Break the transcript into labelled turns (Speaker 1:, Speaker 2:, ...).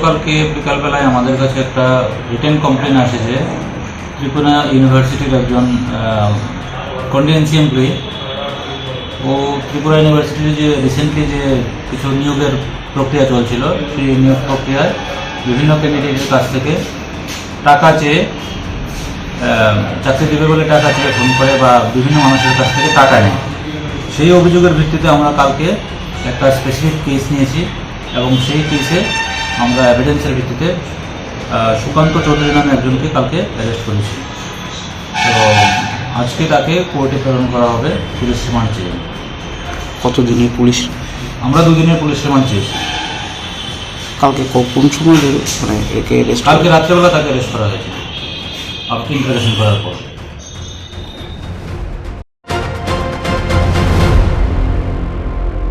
Speaker 1: গতকালকে বিকালবেলায় আমাদের কাছে একটা রিটেন কমপ্লেন আসে যে ত্রিপুরা ইউনিভার্সিটির একজন কন্টিনেন্সি এমপ্লয়ি ও ত্রিপুরা ইউনিভার্সিটির যে রিসেন্টলি যে কিছু নিয়োগের প্রক্রিয়া চলছিল, সেই নিয়োগ প্রক্রিয়ায় বিভিন্ন ক্যান্ডিডেটের কাছ থেকে টাকা চেয়ে চাকরি দেবে বলে টাকা চেয়ে ফোন করে বা বিভিন্ন মানুষের কাছ থেকে টাকা নেয়। সেই অভিযোগের ভিত্তিতে আমরা কালকে একটা স্পেসিফিক কেস নিয়েছি এবং সেই কেসে আমরা এভিডেন্সের ভিত্তিতে সুকান্ত চৌধুরী নামে একজনকে কালকে অ্যারেস্ট করেছি। তো আজকে তাকে কোর্টে প্রেরণ করা হবে পুলিশ রিমান্ড চেয়ে।
Speaker 2: কতদিনের পুলিশ?
Speaker 1: আমরা দুদিনের পুলিশ রিমান্ড চেয়েছি।
Speaker 2: কালকে কোন সময় মানে একে
Speaker 1: কালকে রাত্রেবেলা তাকে অ্যারেস্ট করা হয়েছে। ইন্টারোগেশন করার পর।